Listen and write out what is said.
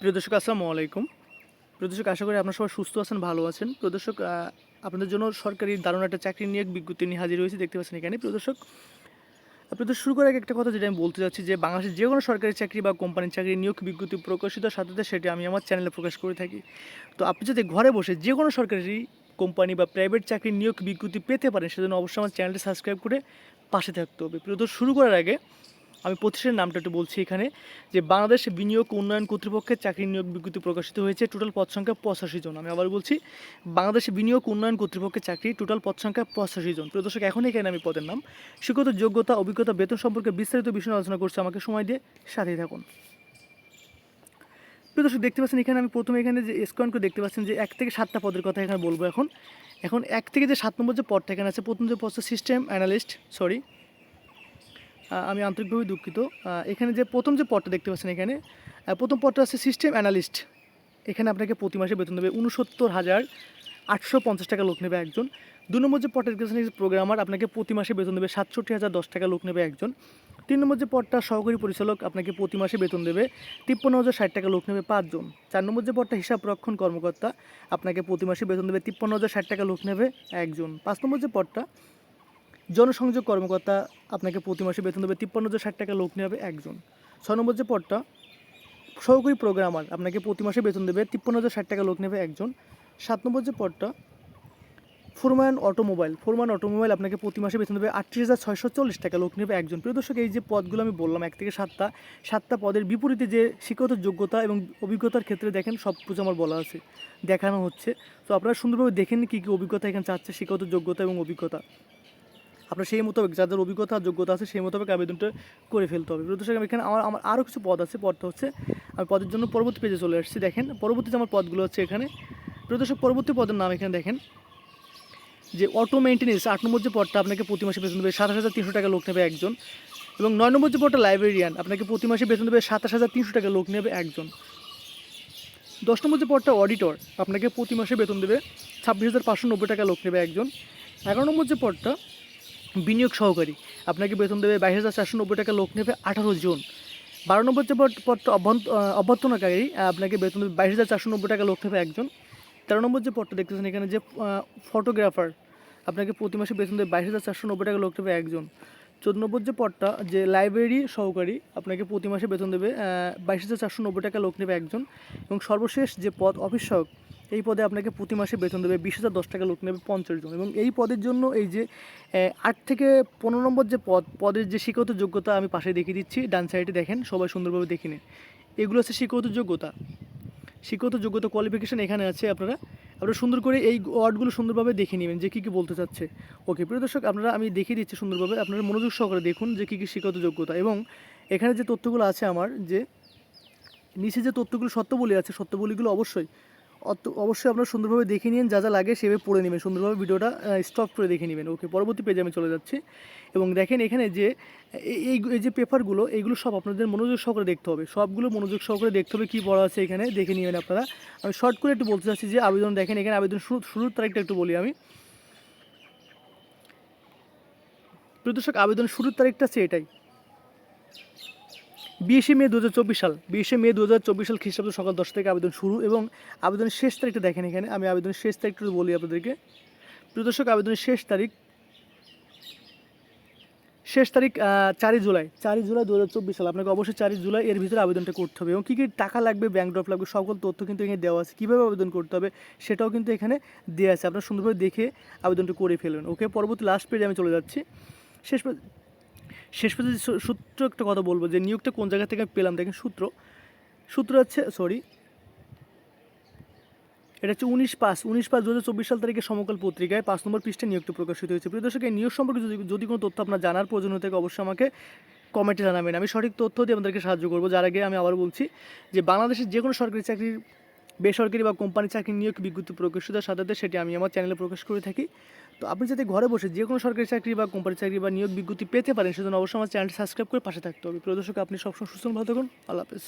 প্রিয় দর্শক আসসালামু আলাইকুম। প্রিয় দর্শক আশা করি আপনারা সবাই সুস্থ আছেন ভালো আছেন। প্রিয় দর্শক আপনাদের জন্য সরকারি দারুণ একটা চাকরি নিয়ে বিজ্ঞপ্তি নিয়ে হাজির হয়েছে দেখতে পাচ্ছেন এখানে। প্রিয় দর্শক আপনাদের শুরু করার আগে একটা কথা যেটা আমি বলতে চাচ্ছি যে বাংলাদেশের যে কোনো সরকারি চাকরি বা কোম্পানির চাকরি নিয়োগ বিজ্ঞপ্তি প্রকাশিত সাথে সেটি আমি আমার চ্যানেলে প্রকাশ করে থাকি। তো আপনি যদি ঘরে বসে যে কোনো সরকারি কোম্পানি বা প্রাইভেট চাকরি নিয়োগ বিজ্ঞপ্তি পেতে পারেন সেজন্য অবশ্যই আমার চ্যানেলটি সাবস্ক্রাইব করে পাশে থাকতে হবে। প্রিয় দর্শক, শুরু করার আগে আমি প্রতিষ্ঠানের নামটা একটু বলছি এখানে, যে বাংলাদেশ বিনিয়োগ উন্নয়ন কর্তৃপক্ষের চাকরি নিয়োগ বিজ্ঞপ্তি প্রকাশিত হয়েছে টোটাল পদ সংখ্যা পঁচাশি জন। আমি আবার বলছি, বাংলাদেশ বিনিয়োগ উন্নয়ন কর্তৃপক্ষের চাকরি টোটাল পদ সংখ্যা পঁচাশি জন। প্রিয় দর্শক এখন এখানে আমি পদের নাম। শিক্ষত যোগ্যতা, অভিজ্ঞতা, বেতন সম্পর্কে বিস্তারিত বিষয় আলোচনা করছি। আমাকে সময় দিয়ে সাথেই থাকুন। প্রিয় দর্শক, দেখতে পাচ্ছেন এখানে আমি প্রথমে এখানে যে স্কোয়ান করে দেখতে পাচ্ছেন যে এক থেকে সাতটা পদের কথা এখানে বলব এখন। এখন এক থেকে যে সাত নম্বর যে পদটা এখানে আছে, প্রথম যে পদটা সিস্টেম অ্যানালিস্ট সরি আমি আন্তরিকভাবে দুঃখিত। এখানে যে প্রথম যে পদটা দেখতে পাচ্ছেন এখানে প্রথম পদটা আছে সিস্টেম অ্যানালিস্ট এখানে আপনাকে প্রতি মাসে বেতন দেবে উনসত্তর হাজার আটশো পঞ্চাশ টাকা লোক নেবে একজন। দু নম্বর যে পাচ্ছেন প্রোগ্রামার আপনাকে প্রতি মাসে বেতন দেবে সাতষট্টি হাজার দশ টাকা লোক নেবে একজন। তিন নম্বর যে পদটা সহকারী পরিচালক, আপনাকে প্রতি মাসে বেতন দেবে তিপ্পান্ন হাজার ষাট টাকা লোক নেবে পাঁচজন। চার নম্বর যে পদটা হিসাব রক্ষণ কর্মকর্তা, আপনাকে প্রতি মাসে বেতন দেবে তিপ্পান্ন হাজার ষাট টাকা লোক নেবে একজন। পাঁচ নম্বর যে পদটা জনসংযোগ কর্মকর্তা আপনাকে প্রতি মাসে বেতন দেবে তিপ্পান্ন হাজার ষাট টাকা, লোক নেবে একজন। ছয় নম্বর যে পদটা, সহকারী প্রোগ্রামার আপনাকে প্রতি মাসে বেতন দেবে তিপ্পান্ন হাজার ষাট টাকা, লোক নেবে একজন। সাত নম্বর যে পদটা ফোরম্যান অটোমোবাইল ফোরম্যান অটোমোবাইল আপনাকে প্রতি মাসে বেতন দেবে আটত্রিশ হাজার ছয়শো চল্লিশ টাকা, লোক নেবে একজন। প্রিয় দর্শক, এই যে পদগুলো আমি বললাম, এক থেকে সাতটা সাতটা পদের বিপরীতে যে শিক্ষত যোগ্যতা এবং অভিজ্ঞতার ক্ষেত্রে দেখেন সব কিছু আমার বলা আছে, দেখানো হচ্ছে। তো আপনারা সুন্দরভাবে দেখেন কী কী অভিজ্ঞতা এখানে চাচ্ছে শিক্ষত যোগ্যতা এবং অভিজ্ঞতা। আপনার সেই মোতাবেক যাদের অভিজ্ঞতা যোগ্যতা আছে সেই মোতাবেক আবেদনটা করে ফেলতে হবে। আমি এখানে আমার আমার আরও কিছু পদ আছে, পদটা হচ্ছে, আমি পদের জন্য পরবর্তী পেজে চলে আসছি, দেখেন, পরবর্তীতে আমার পদগুলো হচ্ছে এখানে। প্রিয় দর্শক পরবর্তী পদের নাম এখানে দেখেন, যে অটো মেনটেন্স আট নম্বর যে পদটা আপনাকে প্রতি মাসে বেতন দেবে সাতাশ হাজার তিনশো টাকা লোক নেবে একজন, এবং নয় নম্বর যে পদটা লাইব্রেরিয়ান আপনাকে প্রতি মাসে বেতন দেবে সাতাশ হাজার তিনশো টাকা লোক নেবে একজন। দশ নম্বর যে পদটা অডিটর আপনাকে প্রতি মাসে বেতন দেবে ছাব্বিশ হাজার পাঁচশো নব্বই টাকা লোক নেবে একজন। এগারো নম্বর যে পদটা বিনিয়োগ সহকারী। আপনাকে বেতন দেবে বাইশ হাজার চারশো নব্বই টাকা, লোক নেবে আঠারো জন। বারো নম্বর যে পদ- পদটা অভ্যর্থনাকারী আপনাকে বেতন দেবে বাইশ হাজার চারশো নব্বই টাকা, লোক নেবে একজন। তেরো নম্বর যে পদটা দেখতেছেন এখানে যে ফটোগ্রাফার, আপনাকে প্রতি মাসে বেতন দেবে বাইশ হাজার চারশো নব্বই টাকা, লোক নেবে একজন। চোদ্দ নম্বর যে পদটা, যে লাইব্রেরি সহকারী, আপনাকে প্রতি মাসে বেতন দেবে বাইশ হাজার চারশো নব্বই টাকা, লোক নেবে একজন। এবং সর্বশেষ যে পদ, অফিস সহায়ক এই পদে আপনাকে প্রতি মাসে বেতন দেবে বিশ হাজার দশ টাকা লোক নেবে পঞ্চাশ জন। এবং এই পদের জন্য এই যে আট থেকে পনেরো নম্বর যে পদ, পদের যে শিক্ষত যোগ্যতা আমি পাশে দেখিয়ে দিচ্ছি, ডান সাইডে দেখেন, সবাই সুন্দরভাবে দেখে নিন। এগুলো হচ্ছে শিক্ষত যোগ্যতা। শিক্ষত যোগ্যতা কোয়ালিফিকেশান এখানে আছে আপনারা। আপনারা সুন্দর করে এই ওয়ার্ডগুলো সুন্দরভাবে দেখে নেবেন যে কী কী বলতে চাচ্ছে। ওকে, প্রিয় দর্শক, আপনারা আমি দেখিয়ে দিচ্ছি সুন্দরভাবে। আপনারা মনোযোগ সহকারে দেখুন যে কী কী শিক্ষত যোগ্যতা। এবং এখানে যে তথ্যগুলো আছে আমার যে, নিচে যে তথ্যগুলো সত্যবলী আছে সত্যবলীগুলো অবশ্যই অত- অবশ্যই আপনারা সুন্দরভাবে দেখে নিন, যা যা লাগে সেভাবে পড়ে নেবেন। সুন্দরভাবে ভিডিওটা স্টপ করে দেখে নেবেন। ওকে, পরবর্তী পেজে আমি চলে যাচ্ছি। এবং দেখেন এখানে যে এই, এই- যে পেপারগুলো এইগুলো সব আপনাদের মনোযোগ সহকারে দেখতে হবে। সবগুলো মনোযোগ সহকারে দেখতে হবে কী পড়া আছে এখানে, দেখে নেবেন আপনারা। আমি শর্ট করে একটু বলতে চাচ্ছি যে, আবেদন দেখেন, এখানে আবেদন শুরু, শুরুর তারিখটা একটু বলি আমি। প্রিয় দর্শক, আবেদন শুরুর তারিখটা হচ্ছে এটাই। বিশে মে দু হাজার চব্বিশ সাল, বিশে মে দু হাজার চব্বিশ সাল খ্রিস্টাব্দ সকাল দশ থেকে আবেদন শুরু এবং আবেদনের শেষ তারিখটা দেখেন এখানে। আমি আবেদনের শেষ তারিখটা বলি আপনাদেরকে। প্রিয় দর্শক, আবেদনের শেষ তারিখ শেষ তারিখ চারই জুলাই চারই জুলাই দু হাজার চব্বিশ সাল। আপনাকে অবশ্যই চারই জুলাই এর ভিতরে আবেদনটা করতে হবে এবং কী কী টাকা লাগবে ব্যাঙ্ক ড্রপ লাগবে, সকল তথ্য কিন্তু এখানে দেওয়া আছে। কীভাবে আবেদন করতে হবে সেটাও কিন্তু এখানে দেওয়া আছে। আপনারা সুন্দরভাবে দেখে আবেদনটা করে ফেলবেন। ওকে, পরবর্তী লাস্ট পেজে আমি চলে যাচ্ছি। শেষ শেষ পর্যন্ত সূত্র একটা কথা বলব যে নিয়োগটা কোন জায়গা থেকে পেলাম দেখেন সূত্র। সূত্র হচ্ছে সরি এটা হচ্ছে উনিশ পাঁচ উনিশ পাঁচ দু হাজার চব্বিশ সাল তারিখে সমকাল পত্রিকায় পাঁচ নম্বর পৃষ্ঠায় নিয়োগটা প্রকাশিত হয়েছে। প্রিয় দর্শক, এই নিয়োগ সম্পর্কে যদি যদি কোনো তথ্য আপনার জানার প্রয়োজন হয়ে থাকে, অবশ্যই আমাকে কমেন্টে জানাবেন। আমি সঠিক তথ্য দিয়ে আপনাদেরকে সাহায্য করব। যার আগে আমি আবার বলছি যে বাংলাদেশের যে কোনো সরকারি চাকরির বেসরকারি বা কোম্পানি চাকরি নিয়োগ বিজ্ঞপ্তি প্রকাশিত সাথে সেটি আমি আমার চ্যানেলে প্রকাশ করে থাকি। তো আপনি যাতে ঘরে বসে যে কোনো সরকারি চাকরি বা কোম্পানি চাকরি বা নিয়োগ বিজ্ঞপ্তি পেতে পারেন, সেজন্য অবশ্যই আমার চ্যানেলটি সাবস্ক্রাইব করে পাশে থাকতে হবে। প্রদর্শক আপনি সবসময় সুস্থ ভালো থাকুন, আল্লাহ হাফেজ।